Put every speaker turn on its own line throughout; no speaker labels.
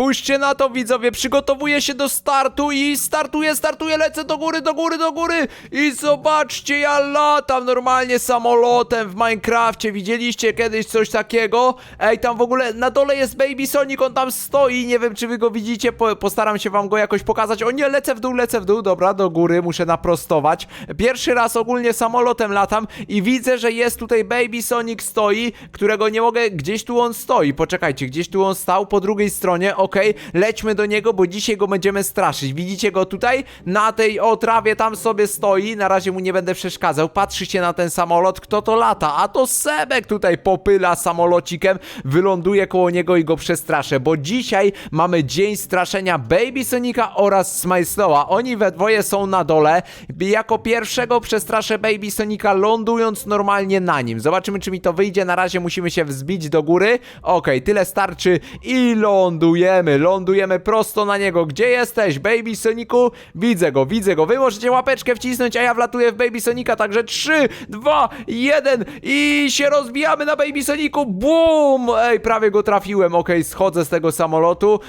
Spójrzcie na to, widzowie, przygotowuję się do startu i startuję, startuję, lecę do góry, do góry, do góry i zobaczcie, ja latam normalnie samolotem w Minecrafcie, widzieliście kiedyś coś takiego? Ej, tam w ogóle na dole jest Baby Sonic, on tam stoi, nie wiem czy wy go widzicie, po, postaram się wam go jakoś pokazać. O nie, lecę w dół, lecę w dół, dobra, do góry, muszę naprostować. Pierwszy raz ogólnie samolotem latam i widzę, że jest tutaj Baby Sonic stoi, którego nie mogę, gdzieś tu on stoi, poczekajcie, gdzieś tu on stał, po drugiej stronie, okej, lećmy do niego, bo dzisiaj go będziemy straszyć. Widzicie go tutaj? Na tej otrawie tam sobie stoi, na razie mu nie będę przeszkadzał, patrzycie na ten samolot, kto to lata, a to Sebek tutaj popyla samolocikiem, wyląduje koło niego i go przestraszę, bo dzisiaj mamy dzień straszenia Baby Sonika oraz Smajslowa. Oni we dwoje są na dole. Jako pierwszego przestraszę Baby Sonika lądując normalnie na nim. Zobaczymy, czy mi to wyjdzie. Na razie musimy się wzbić do góry. Okej, tyle starczy i lądujemy. Lądujemy prosto na niego. Gdzie jesteś, Baby Soniku? Widzę go, widzę go. Wy możecie łapeczkę wcisnąć, a ja wlatuję w Baby Sonika. Także 3, 2, 1 i się rozbijamy na Baby Soniku. Bum! Ej, prawie go trafiłem. Okej, schodzę z tego samolotu.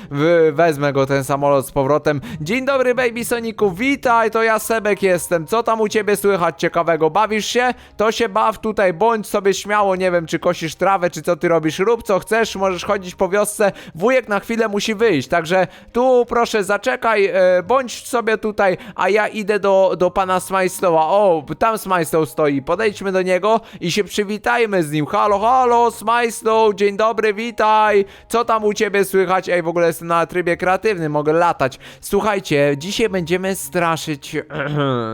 Wezmę go ten samolot z powrotem. Dzień dobry, Baby Soniku. Witaj, to ja Sebek jestem. Co tam u ciebie słychać ciekawego? Bawisz się? To się baw tutaj. Bądź sobie śmiało. Nie wiem, czy kosisz trawę, czy co ty robisz. Rób co chcesz. Możesz chodzić po wiosce. Wujek na chwilę musi wyjść. Także tu proszę zaczekaj. E, bądź sobie tutaj, a ja idę do, do pana Smajslowa. O, tam Smajslow stoi. Podejdźmy do niego i się przywitajmy z nim. Halo, halo, Smajslow. Dzień dobry, witaj. Co tam u ciebie słychać? Ej, w ogóle jestem na trybie kreatywnym. Mogę latać. Słuchajcie, dzisiaj będziemy straszyć.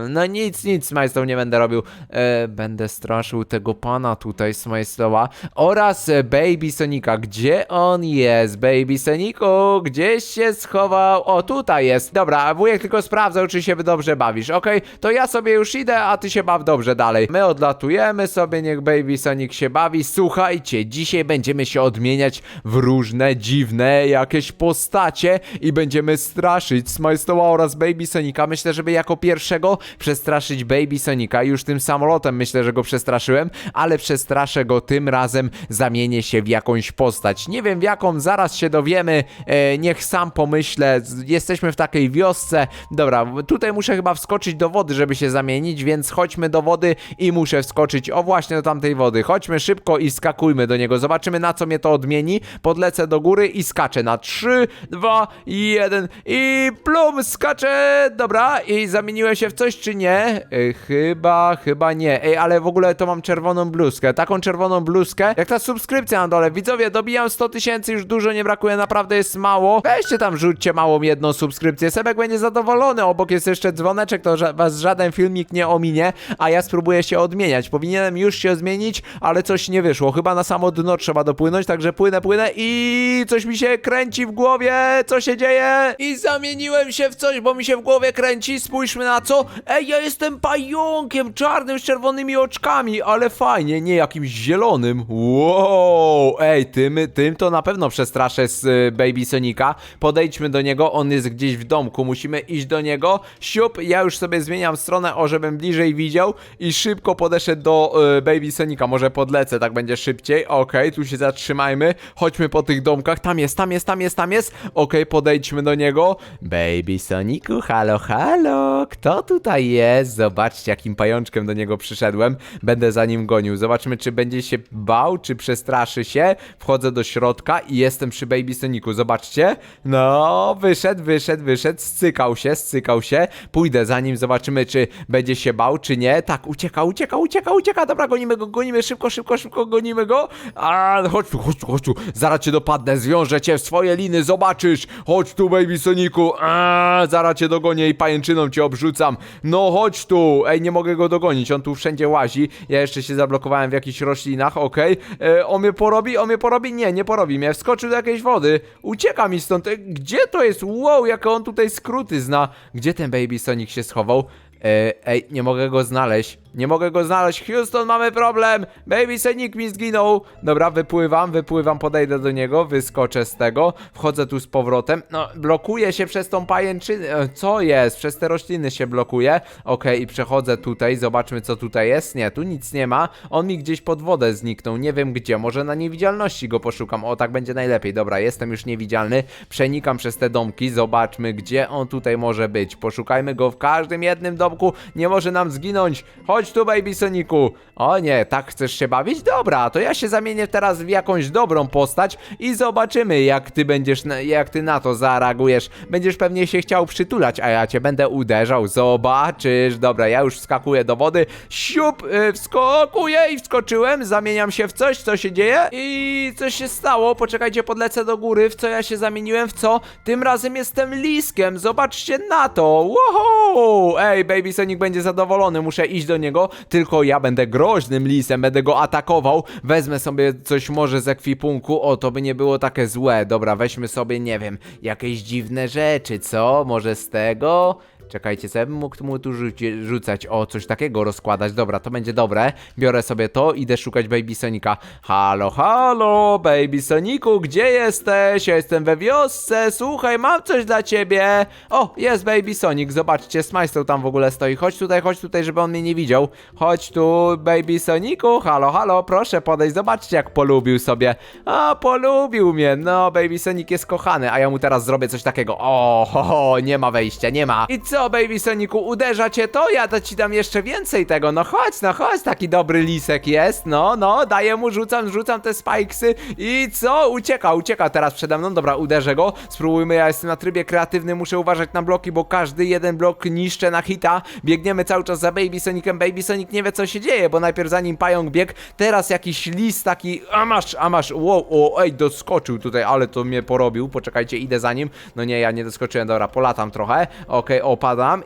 No nic, nic, Smajslow nie będę robił. E, będę straszył tego pana tutaj, Smajslowa. Oraz e, Baby Sonika. Gdzie on jest? Baby Soniku, gdzieś się schował. O, tutaj jest. Dobra, wujek tylko sprawdzał, czy się dobrze bawisz. Okej, to ja sobie już idę, a ty się baw dobrze dalej. My odlatujemy sobie, niech Baby Sonic się bawi. Słuchajcie, dzisiaj będziemy się odmieniać w różne dziwne jakieś postacie i będziemy straszyć Smajstoła oraz Baby Sonika. Myślę, żeby jako pierwszego przestraszyć Baby Sonika. Już tym samolotem myślę, że go przestraszyłem, ale przestraszę go tym razem, zamienię się w jakąś postać. Nie wiem w jaką, zaraz się dowiemy. E, niech sam pomyślę. Jesteśmy w takiej wiosce. Dobra, tutaj muszę chyba wskoczyć do wody, żeby się zamienić, więc chodźmy do wody i muszę wskoczyć. O właśnie do tamtej wody. Chodźmy szybko i skakujmy do niego. Zobaczymy na co mnie to odmieni. Podlecę do góry i skaczę na 3, 2, 1 i plum, skaczę. Dobra, i zamieniłem się w coś czy nie? E, chyba, chyba nie. Ej, ale w ogóle to mam czerwoną bluzkę. Taką czerwoną bluzkę, jak ta subskrypcja na dole. Widzowie, dobijam 100 tysięcy, już dużo nie brakuje, naprawdę jest mało. Weźcie tam, rzućcie małą jedną subskrypcję. Sebek będzie zadowolony. Obok jest jeszcze dzwoneczek, to ża- was żaden filmik nie ominie, a ja spróbuję się odmieniać. Powinienem już się zmienić, ale coś nie wyszło. Chyba na samo dno trzeba dopłynąć, także płynę, płynę i coś mi się kręci w głowie. Co się dzieje? I zamieniłem się w coś, bo mi się w głowie kręci. Spójrzmy na co. Ej, ja jestem pająkiem czarnym z czerwonymi oczkami, ale fajnie, nie jakimś zielonym. Wow, ej, tym, tym to na pewno przestraszę z y, Baby Sonika. Podejdźmy do niego, on jest gdzieś w domku, musimy iść do niego. Siup, ja już sobie zmieniam stronę, o żebym bliżej widział i szybko podeszę do y, Baby Sonika. Może podlecę, tak będzie szybciej. Okej, tu się zatrzymajmy. Chodźmy po tych domkach. Tam jest, tam jest, tam jest, tam jest. Okej, podejdźmy do niego. Baby Soniku, halo, halo. Kto tutaj jest? Zobaczcie, jakim pajączkiem do niego przyszedłem. Będę za nim gonił. Zobaczymy, czy będzie się bał, czy przestraszy się. Wchodzę do środka i jestem przy Baby Soniku. Zobaczcie. No, wyszedł, wyszedł, wyszedł. Scykał się, scykał się. Pójdę za nim, zobaczymy, czy będzie się bał, czy nie. Tak, ucieka, ucieka, ucieka, ucieka. Dobra, gonimy go, gonimy szybko, szybko, szybko, gonimy go. A, chodź tu, chodź tu, chodź tu. Zaraz cię dopadnę, zwiążę cię w swoje liny, zobaczysz. Chodź tu, Baby Soniku. A, zaraz cię dogonię i pajęczyną cię obrzucam. No, chodź tu. Ej, nie mogę go dogonić, on tu wszędzie łazi. Ja jeszcze się zablokowałem w jakichś roślinach, okej. E, On mnie porobi, on mnie porobi? Nie, nie porobi mnie. Wskoczył do jakiejś wody. Mi stąd. E, Gdzie to jest? Wow, jakie on tutaj skróty zna. Gdzie ten Baby Sonic się schował? E, ej, nie mogę go znaleźć. Nie mogę go znaleźć. Houston, mamy problem. Baby Sonic mi zginął. Dobra, wypływam, wypływam, podejdę do niego, wyskoczę z tego. Wchodzę tu z powrotem. No, blokuje się przez tą pajęczynę. E, Co jest? Przez te rośliny się blokuje. Okej, i przechodzę tutaj. Zobaczmy, co tutaj jest. Nie, tu nic nie ma. On mi gdzieś pod wodę zniknął. Nie wiem gdzie. Może na niewidzialności go poszukam. O, tak będzie najlepiej. Dobra, jestem już niewidzialny. Przenikam przez te domki. Zobaczmy, gdzie on tutaj może być. Poszukajmy go w każdym jednym domku. Nie może nam zginąć. Chodź tu, Baby Soniku. O nie, tak chcesz się bawić? Dobra, to ja się zamienię teraz w jakąś dobrą postać i zobaczymy, jak ty będziesz, na, jak ty na to zareagujesz. Będziesz pewnie się chciał przytulać, a ja cię będę uderzał. Zobaczysz. Dobra, ja już wskakuję do wody. Siup, yy, wskakuję i wskoczyłem. Zamieniam się w coś, co się dzieje i co się stało. Poczekajcie, podlecę do góry. W co ja się zamieniłem? W co? Tym razem jestem liskiem. Zobaczcie na to. Wow! Ej, Baby Sonic będzie zadowolony. Muszę iść do niego. Tylko ja będę groźnym lisem. Będę go atakował. Wezmę sobie coś może z ekwipunku. O, to by nie było takie złe. Dobra, weźmy sobie, nie wiem, jakieś dziwne rzeczy, co? Może z tego? Czekajcie, co ja bym mógł mu tu rzucać? O, coś takiego rozkładać. Dobra, to będzie dobre. Biorę sobie to, idę szukać Baby Sonika. Halo, halo, Baby Soniku, gdzie jesteś? Ja jestem we wiosce. Słuchaj, mam coś dla ciebie. O, jest Baby Sonic. Zobaczcie, Smajstow tam w ogóle stoi. Chodź tutaj, chodź tutaj, żeby on mnie nie widział. Chodź tu, Baby Soniku. Halo, halo, proszę podejść. Zobaczcie, jak polubił sobie. A, polubił mnie. No, Baby Sonic jest kochany, a ja mu teraz zrobię coś takiego. O, ho, ho, nie ma wejścia, nie ma. I co, Baby Soniku, uderza cię to? Ja to ci dam jeszcze więcej tego. No chodź, no chodź, taki dobry lisek jest. No, no, daję mu, rzucam, rzucam te spikesy i co? Ucieka, ucieka teraz przede mną. Dobra, uderzę go. Spróbujmy, ja jestem na trybie kreatywnym, muszę uważać na bloki, bo każdy jeden blok niszczę na hita. Biegniemy cały czas za Baby Sonicem. Baby Sonic nie wie, co się dzieje, bo najpierw za nim pająk biegł, teraz jakiś lis taki, a masz, a masz, wow, o, ej, doskoczył tutaj, ale to mnie porobił. Poczekajcie, idę za nim. No nie, ja nie doskoczyłem, dobra, polatam trochę. Okej,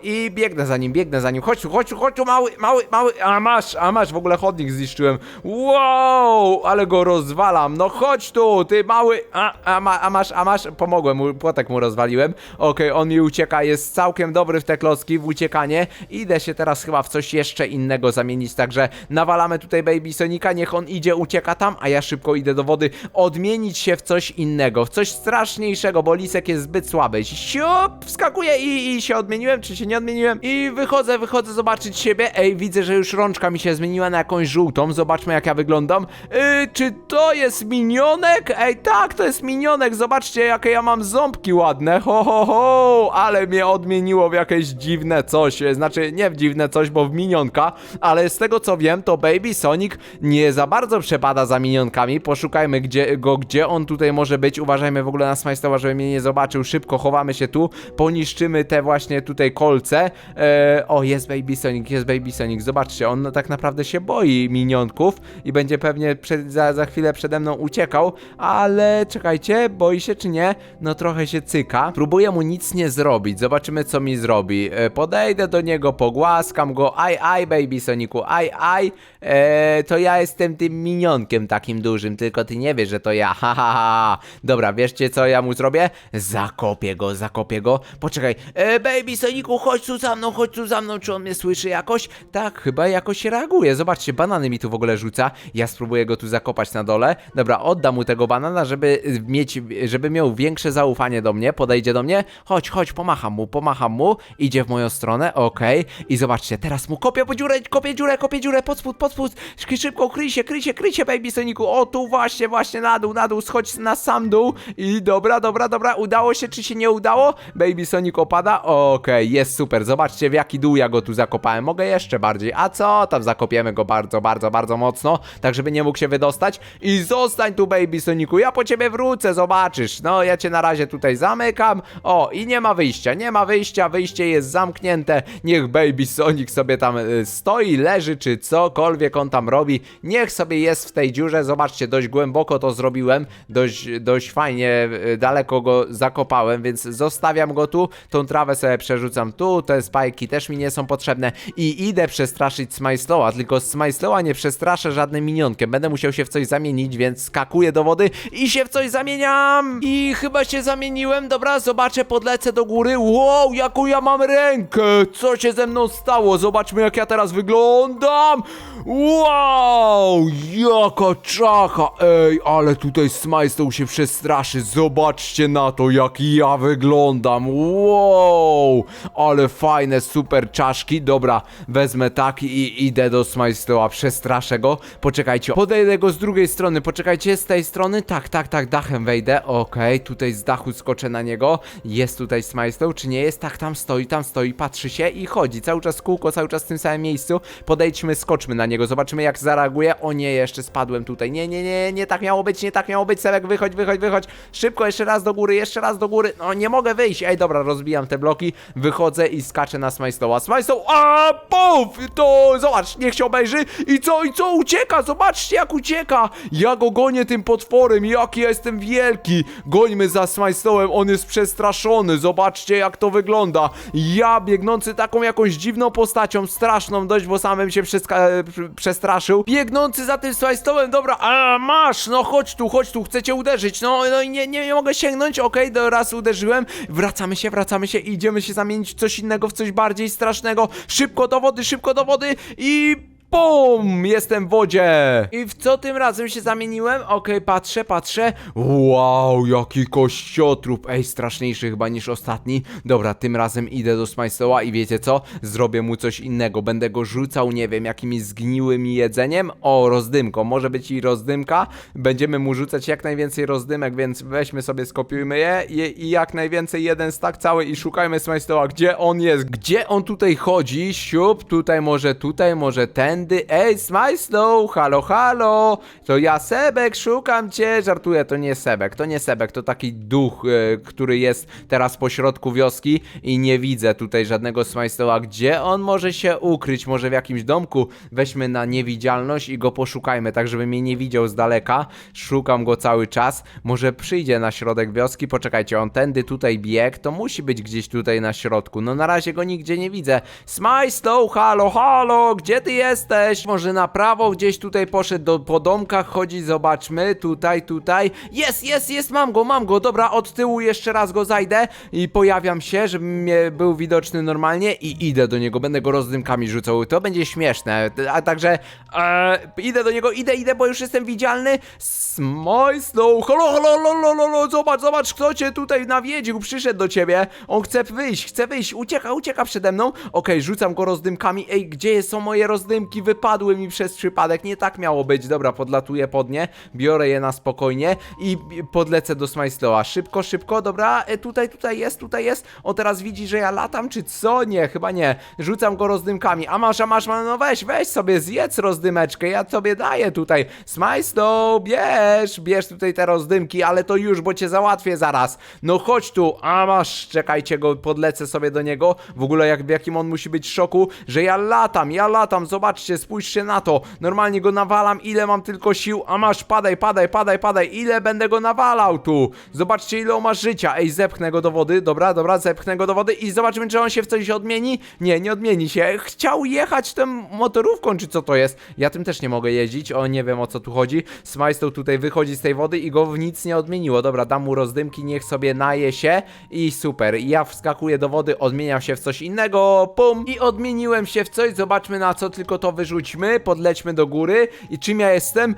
i biegnę za nim, biegnę za nim. Chodź tu, chodź tu, chodź tu, mały, mały, mały, a masz, a masz, w ogóle chodnik zniszczyłem. Wow, ale go rozwalam. No chodź tu, ty mały, a, a, ma, a masz, a masz, pomogłem mu, płotek mu rozwaliłem. Okej, on mi ucieka, jest całkiem dobry w te klocki, w uciekanie. Idę się teraz chyba w coś jeszcze innego zamienić, także nawalamy tutaj Baby Sonika, niech on idzie, ucieka tam, a ja szybko idę do wody, odmienić się w coś innego, w coś straszniejszego, bo lisek jest zbyt słaby. Siup, wskakuję i, i się odmieniłem, czy się nie odmieniłem? I wychodzę, wychodzę zobaczyć siebie. Ej, widzę, że już rączka mi się zmieniła na jakąś żółtą, zobaczmy jak ja wyglądam. Yy, czy to jest minionek? Ej, tak, to jest minionek, zobaczcie jakie ja mam ząbki ładne, ho, ho, ho, ale mnie odmieniło w jakieś dziwne coś, znaczy nie w dziwne coś, bo w minionka, ale z tego co wiem, to Baby Sonic nie za bardzo przepada za minionkami, poszukajmy gdzie, go, gdzie on tutaj może być, uważajmy w ogóle na Smajstowa, żeby mnie nie zobaczył, szybko chowamy się tu, poniszczymy te właśnie tutaj kolce, e, o jest Baby Sonic, jest Baby Sonic, zobaczcie, on tak naprawdę się boi minionków i będzie pewnie przed, za, za chwilę przede mną uciekał, ale czekajcie, boi się czy nie? No trochę się cyka, próbuję mu nic nie zrobić, zobaczymy co mi zrobi, e, podejdę do niego, pogłaskam go, aj, aj Baby Sonicu, aj, aj, e, to ja jestem tym minionkiem takim dużym, tylko ty nie wiesz, że to ja, ha, ha, ha. Dobra, wieszcie co ja mu zrobię? Zakopię go, zakopię go, poczekaj, e, Baby Sonicu, chodź tu za mną, chodź tu za mną, czy on mnie słyszy jakoś? Tak, chyba jakoś reaguje, zobaczcie, banany mi tu w ogóle rzuca, ja spróbuję go tu zakopać na dole, dobra, oddam mu tego banana, żeby mieć, żeby miał większe zaufanie do mnie, podejdzie do mnie, chodź, chodź, pomacham mu, pomacham mu, idzie w moją stronę, okej, i zobaczcie, teraz mu kopię po dziurę, kopię dziurę, kopię dziurę, pod spód, pod spód, szybko, kryj się, kryj się, kryj się, Baby Sonicu, o tu właśnie, właśnie na dół, na dół, schodź na sam dół. I dobra, dobra, dobra, udało się, czy się nie udało? Baby Sonic opada, okej, jest super, zobaczcie w jaki dół ja go tu zakopałem, mogę jeszcze bardziej, a co, tam zakopiemy go bardzo, bardzo, bardzo mocno, tak żeby nie mógł się wydostać. I zostań tu Baby Sonicu, ja po ciebie wrócę, zobaczysz, no ja cię na razie tutaj zamykam, o i nie ma wyjścia, nie ma wyjścia, wyjście jest zamknięte, niech Baby Sonic sobie tam y, stoi, leży, czy cokolwiek on tam robi, niech sobie jest w tej dziurze, zobaczcie, dość głęboko to zrobiłem, dość, dość fajnie, y, daleko go zakopałem, więc zostawiam go tu, tą trawę sobie przerzucę przerzucam tu, te spajki też mi nie są potrzebne i idę przestraszyć Smajslowa, tylko Smajslowa nie przestraszę żadnym minionkiem, będę musiał się w coś zamienić, więc skakuję do wody i się w coś zamieniam! I chyba się zamieniłem, dobra, zobaczę, podlecę do góry, wow, jaką ja mam rękę, co się ze mną stało, zobaczmy jak ja teraz wyglądam, wow, jaka czacha, ej, ale tutaj Smajslow się przestraszy, zobaczcie na to, jak ja wyglądam, wow, ale fajne, super czaszki, dobra, wezmę tak i idę do Smajslowa, przestraszę go, poczekajcie, podejdę go z drugiej strony, poczekajcie, z tej strony, tak, tak, tak, dachem wejdę, okej, tutaj z dachu skoczę na niego, jest tutaj Smajslow, czy nie jest, tak, tam stoi, tam stoi, patrzy się i chodzi, cały czas kółko, cały czas w tym samym miejscu, podejdźmy, skoczmy na niego, zobaczymy jak zareaguje, o nie, jeszcze spadłem tutaj, nie, nie, nie, nie tak miało być, nie tak miało być, Sebek, wychodź, wychodź, wychodź, szybko, jeszcze raz do góry, jeszcze raz do góry, no nie mogę wyjść, ej, dobra, rozbijam te bloki, wychodzę i skaczę na Smajslowa, Smajslow, a, puf, to, zobacz, niech się obejrzy. I co, i co, ucieka, zobaczcie jak ucieka, ja go gonię tym potworem, jaki ja jestem wielki, gońmy za Smajslowem, on jest przestraszony, zobaczcie jak to wygląda, ja biegnący taką jakąś dziwną postacią, straszną dość, bo samym się przestraszył, biegnący za tym Smajslowem, dobra, a masz, no chodź tu, chodź tu, chcę cię uderzyć, no, no i nie, nie, mogę sięgnąć, okej, do raz uderzyłem, wracamy się, wracamy się i idziemy się zamienić w coś innego, w coś bardziej strasznego, szybko do wody, szybko do wody i... Bum! Jestem w wodzie! I w co tym razem się zamieniłem? Okej, patrzę, patrzę. Wow, jaki kościotrup! Ej, straszniejszy chyba niż ostatni. Dobra, tym razem idę do Smajstoła i wiecie co? Zrobię mu coś innego. Będę go rzucał, nie wiem, jakimiś zgniłym jedzeniem. O, rozdymką. Może być i rozdymka. Będziemy mu rzucać jak najwięcej rozdymek, więc weźmy sobie, skopiujmy je i, i jak najwięcej jeden stak cały i szukajmy Smajstoła. Gdzie on jest? Gdzie on tutaj chodzi? Siup, tutaj może, tutaj może tędy. Ej, Smajslow, halo, halo! To ja Sebek, szukam cię. Żartuję, to nie Sebek, to nie Sebek, to taki duch, e, który jest teraz po środku wioski i nie widzę tutaj żadnego Smajslowa. Gdzie on może się ukryć? Może w jakimś domku? Weźmy na niewidzialność i go poszukajmy, tak żeby mnie nie widział z daleka. Szukam go cały czas. Może przyjdzie na środek wioski. Poczekajcie, on tędy tutaj biegł, to musi być gdzieś tutaj na środku. No na razie go nigdzie nie widzę. Smajslow, halo, halo, gdzie ty jesteś? Może na prawo gdzieś tutaj poszedł do, po domkach, chodzi, zobaczmy. Tutaj, tutaj. Jest, jest, jest, mam go, mam go. Dobra, od tyłu jeszcze raz go zajdę i pojawiam się, żeby mnie był widoczny normalnie i idę do niego. Będę go rozdymkami rzucał. To będzie śmieszne. A także e, idę do niego, idę, idę, bo już jestem widzialny. Smajslow, halo, halo, halo, halo, halo, zobacz, zobacz, kto cię tutaj nawiedził, przyszedł do ciebie. On chce wyjść, chce wyjść, ucieka, ucieka przede mną. Okej, rzucam go rozdymkami. Ej, gdzie są moje rozdymki? Wypadły mi przez przypadek, nie tak miało być. Dobra, podlatuję pod nie, biorę je na spokojnie i podlecę do Smajslowa. Szybko, szybko, dobra, e, tutaj, tutaj jest, tutaj jest. On teraz widzi, że ja latam, czy co? Nie, chyba nie. Rzucam go rozdymkami. A masz, a masz, no weź, weź sobie, zjedz rozdymeczkę, ja tobie daję tutaj. Smajslow, bierz, bierz tutaj te rozdymki, ale to już, bo cię załatwię zaraz. No chodź tu, a masz, czekajcie go, podlecę sobie do niego. W ogóle jak w jakim on musi być szoku, że ja latam, ja latam, zobaczcie, spójrzcie na to. Normalnie go nawalam, ile mam tylko sił, a masz, padaj, padaj, padaj, padaj, ile będę go nawalał tu. Zobaczcie, ile on ma życia. Ej, zepchnę go do wody, dobra, dobra, zepchnę go do wody i zobaczymy, czy on się w coś odmieni. Nie, nie odmieni się. Chciał jechać tą motorówką, czy co to jest? Ja tym też nie mogę jeździć, o, nie wiem o co tu chodzi. Smajstow tutaj wychodzi z tej wody i go w nic nie odmieniło. Dobra, dam mu rozdymki, niech sobie naje się i super. Ja wskakuję do wody, odmieniam się w coś innego, pum, i odmieniłem się w coś, zobaczmy na co, tylko to wyrzućmy, podlećmy do góry i czym ja jestem?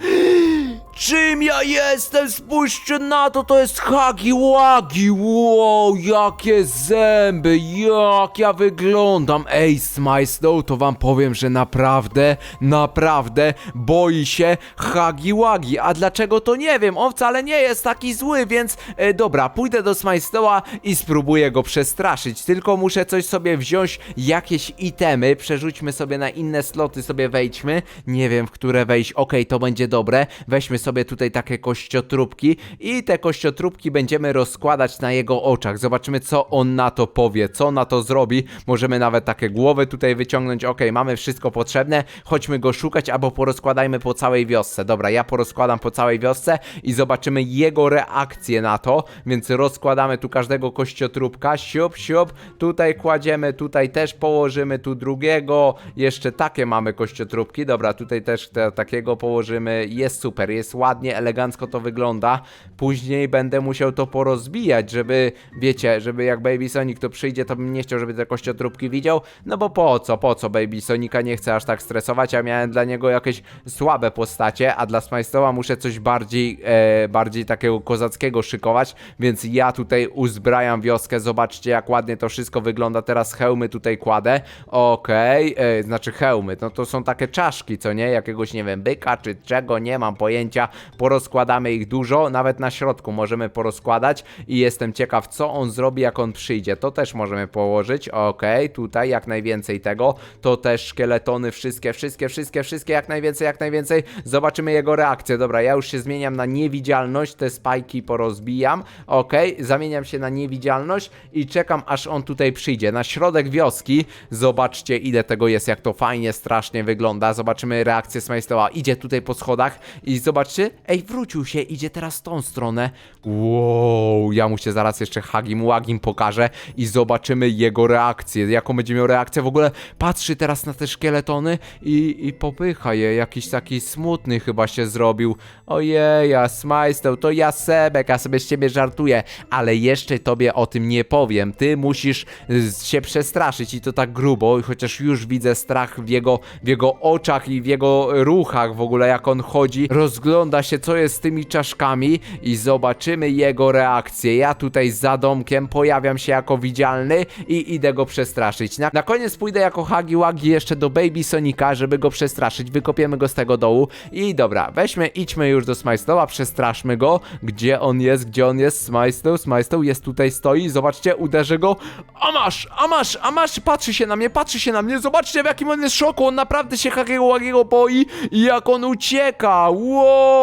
Czym ja jestem? Spójrzcie na to, to jest Hagi Wagi. Wow, jakie zęby, jak ja wyglądam. Ej, Smajslow, to wam powiem, że naprawdę, naprawdę boi się Hagi Wagi. A dlaczego to nie wiem? On wcale nie jest taki zły, więc e, dobra, pójdę do Smajslowa i spróbuję go przestraszyć. Tylko muszę coś sobie wziąć, jakieś itemy. Przerzućmy sobie na inne sloty, sobie wejdźmy. Nie wiem, w które wejść. Okej, to będzie dobre. Weźmy sobie tutaj takie kościotróbki i te kościotróbki będziemy rozkładać na jego oczach. Zobaczymy, co on na to powie, co na to zrobi. Możemy nawet takie głowy tutaj wyciągnąć. Okej, mamy wszystko potrzebne, chodźmy go szukać albo porozkładajmy po całej wiosce. Dobra, ja porozkładam po całej wiosce i zobaczymy jego reakcję na to, więc rozkładamy tu każdego kościotróbka, siup, siup, tutaj kładziemy, tutaj też położymy, tu drugiego, jeszcze takie mamy kościotróbki, dobra, tutaj też te, takiego położymy, jest super, jest ładnie, elegancko to wygląda, później będę musiał to porozbijać, żeby, wiecie, żeby jak Baby Sonic to przyjdzie, to bym nie chciał, żeby te kościotróbki widział, no bo po co, po co Baby Sonika nie chce aż tak stresować, ja miałem dla niego jakieś słabe postacie, a dla Smajstoła muszę coś bardziej, e, bardziej takiego kozackiego szykować, więc ja tutaj uzbrajam wioskę, zobaczcie jak ładnie to wszystko wygląda, teraz hełmy tutaj kładę, okej, e, znaczy hełmy, no to są takie czaszki, co nie, jakiegoś, nie wiem, byka czy czego, nie mam pojęcia, porozkładamy ich dużo, nawet na środku możemy porozkładać i jestem ciekaw, co on zrobi, jak on przyjdzie, to też możemy położyć, okej, tutaj jak najwięcej tego, to też szkieletony, wszystkie, wszystkie, wszystkie, wszystkie, jak najwięcej, jak najwięcej, zobaczymy jego reakcję, dobra, ja już się zmieniam na niewidzialność, te spajki porozbijam, okej, zamieniam się na niewidzialność i czekam, aż on tutaj przyjdzie, na środek wioski, zobaczcie, ile tego jest, jak to fajnie, strasznie wygląda, zobaczymy reakcję Smajstoła, idzie tutaj po schodach i zobaczcie, ej, wrócił się, idzie teraz w tą stronę, wow, ja mu się zaraz jeszcze Hagim Łagim pokażę i zobaczymy jego reakcję, jaką będzie miał reakcję, w ogóle? Patrzy teraz na te szkieletony i, i popycha je, jakiś taki smutny chyba się zrobił, ojej, ja Smajstoł, to ja Sebek, ja sobie z ciebie żartuję, ale jeszcze tobie o tym nie powiem, ty musisz y, się przestraszyć i to tak grubo, chociaż już widzę strach w jego, w jego oczach i w jego ruchach w ogóle, jak on chodzi, rozgląda się, co jest z tymi czaszkami i zobaczymy jego reakcję. Ja tutaj za domkiem pojawiam się jako widzialny i idę go przestraszyć. Na, na koniec pójdę jako Hagi Wagi jeszcze do Baby Sonika, żeby go przestraszyć, wykopiemy go z tego dołu i dobra, weźmy, idźmy już do Smajstoła, przestraszmy go, gdzie on jest, gdzie on jest, Smajstoł, Smajstoł jest tutaj, stoi, zobaczcie, uderzę go, a masz, a masz, a masz, patrzy się na mnie, patrzy się na mnie, zobaczcie w jakim on jest szoku, on naprawdę się Hagiego Łagiego boi i jak on ucieka, wow,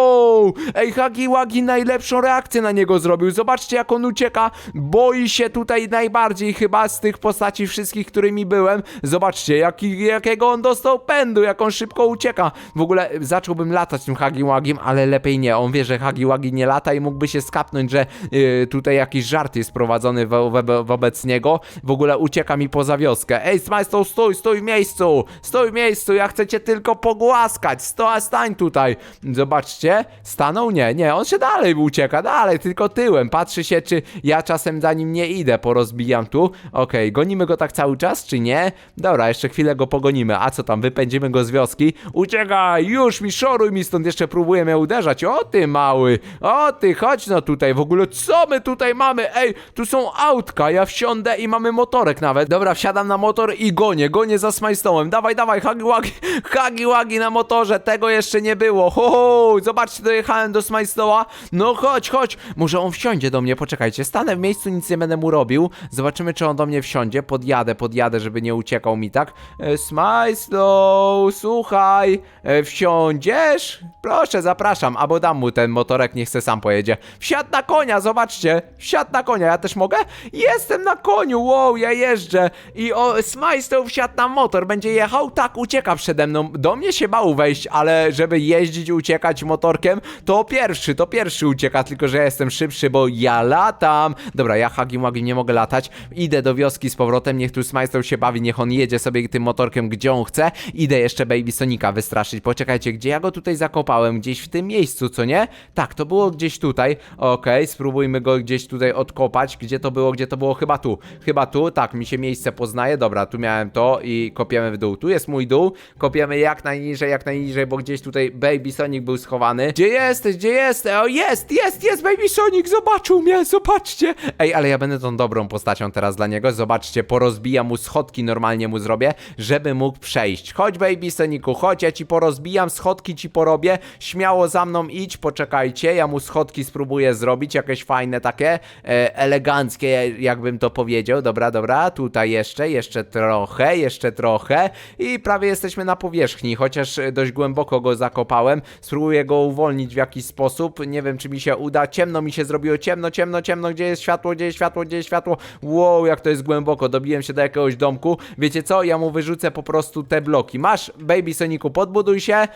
ej, Hagi Łagi najlepszą reakcję na niego zrobił, zobaczcie jak on ucieka, boi się tutaj najbardziej chyba z tych postaci wszystkich, którymi byłem, zobaczcie, jaki, jakiego on dostał pędu, jak on szybko ucieka, w ogóle zacząłbym latać tym Hagi Łagiem, ale lepiej nie, on wie, że Hagi Łagi nie lata i mógłby się skapnąć, że yy, tutaj jakiś żart jest prowadzony wo wo wobec niego, w ogóle ucieka mi poza wioskę, ej, Smajstow, stój, stój w miejscu, stój w miejscu, ja chcę cię tylko pogłaskać, sto, stań tutaj, zobaczcie, stanął, nie, nie, on się dalej ucieka, dalej, tylko tyłem, patrzy się, czy ja czasem za nim nie idę, porozbijam tu, okej, gonimy go tak cały czas, czy nie? Dobra, jeszcze chwilę go pogonimy, a co tam, wypędzimy go z wioski, uciekaj, już mi, szoruj mi stąd, jeszcze próbuje mnie uderzać, o ty mały, o ty, chodź no tutaj, w ogóle co my tutaj mamy, ej, tu są autka, ja wsiądę i mamy motorek nawet, dobra, wsiadam na motor i gonię, gonię za Smajstołem, dawaj, dawaj, hagi wagi, hagi wagi na motorze, tego jeszcze nie było, ho, ho, zobaczcie, dojechałem do Smajstoła, no chodź, chodź, może on wsiądzie do mnie, poczekajcie, stanę w miejscu, nic nie będę mu robił, zobaczymy, czy on do mnie wsiądzie, podjadę, podjadę, żeby nie uciekał mi tak, e, Smajstow, słuchaj, e, wsiądziesz? Proszę, zapraszam, albo dam mu ten motorek, niech se sam pojedzie, wsiadł na konia, zobaczcie, wsiadł na konia, ja też mogę? Jestem na koniu, wow, ja jeżdżę. I o, Smajstow wsiadł na motor, będzie jechał, tak, ucieka przede mną, do mnie się bał wejść, ale żeby jeździć, uciekać motorkiem, to pierwszy, to pierwszy ucieka, tylko że ja jestem szybszy, bo ja latam. Dobra, ja Hagim Wagim nie mogę latać, idę do wioski z powrotem, niech tu Smajstow się bawi, niech on jedzie sobie tym motorkiem, gdzie on chce, idę jeszcze Baby Sonika wystraszyć, poczekajcie, gdzie ja go tutaj zakopałem, gdzieś w tym miejscu, co nie? Tak, to było gdzieś tutaj, okej, spróbujmy go gdzieś tutaj odkopać, gdzie to było, gdzie to było, chyba tu, chyba tu, tak, mi się miejsce poznaje, dobra, tu miałem to i kopiemy w dół, tu jest mój dół, kopiemy jak najniżej, jak najniżej, bo gdzieś tutaj Baby Sonic był schowany, gdzie jesteś, gdzie jesteś, o jest, jest, jest Baby Sonic, zobaczył mnie, zobaczcie, ej, ale ja będę tą dobrą postacią teraz dla niego, zobaczcie, porozbijam mu schodki, normalnie mu zrobię, żeby mógł przejść, chodź Baby Sonicu, chodź, ja ci porozbijam, schodki ci porobię, śmiało za mną idź, poczekajcie, ja mu schodki spróbuję zrobić, jakieś fajne takie, e, eleganckie, jakbym to powiedział, dobra, dobra, tutaj jeszcze, jeszcze trochę, jeszcze trochę. I prawie jesteśmy na powierzchni, chociaż dość głęboko go zakopałem, spróbuję go go uwolnić w jakiś sposób. Nie wiem, czy mi się uda. Ciemno mi się zrobiło, ciemno, ciemno, ciemno. Gdzie jest światło, gdzie jest światło, gdzie jest światło? Wow, jak to jest głęboko. Dobiłem się do jakiegoś domku. Wiecie co? Ja mu wyrzucę po prostu te bloki. Masz, Baby Soniku, podbuduj się.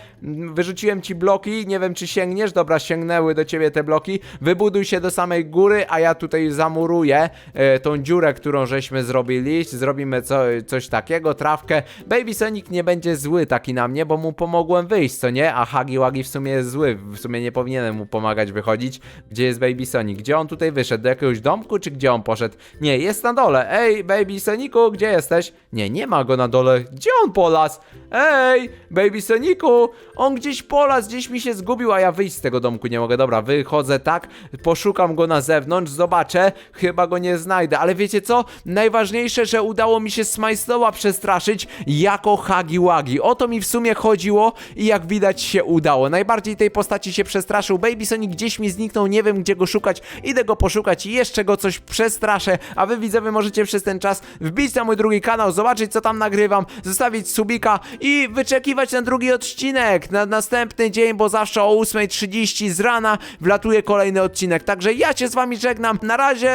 Wyrzuciłem ci bloki. Nie wiem, czy sięgniesz. Dobra, sięgnęły do ciebie te bloki. Wybuduj się do samej góry, a ja tutaj zamuruję e, tą dziurę, którą żeśmy zrobili. Zrobimy co, coś takiego, trawkę. Baby Sonic nie będzie zły taki na mnie, bo mu pomogłem wyjść, co nie? A Hagi Wagi w sumie jest zły. W sumie nie powinienem mu pomagać wychodzić. Gdzie jest Baby Sonic? Gdzie on tutaj wyszedł? Do jakiegoś domku, czy gdzie on poszedł? Nie, jest na dole. Ej, Baby Sonicu, gdzie jesteś? Nie, nie ma go na dole. Gdzie on polas? Ej, Baby Sonicu, on gdzieś polas, gdzieś mi się zgubił, a ja wyjść z tego domku nie mogę. Dobra, wychodzę tak, poszukam go na zewnątrz, zobaczę, chyba go nie znajdę, ale wiecie co? Najważniejsze, że udało mi się Smajslowa przestraszyć jako Hagi Wagi. O to mi w sumie chodziło i jak widać się udało. Najbardziej tej postaci się przestraszył. Baby Sonic gdzieś mi zniknął, nie wiem gdzie go szukać. Idę go poszukać i jeszcze go coś przestraszę, a wy widzowie możecie przez ten czas wbić na mój drugi kanał, zobaczyć co tam nagrywam, zostawić subika i wyczekiwać na drugi odcinek, na następny dzień, bo zawsze o 8.30 z rana wlatuje kolejny odcinek. Także ja się z wami żegnam. Na razie,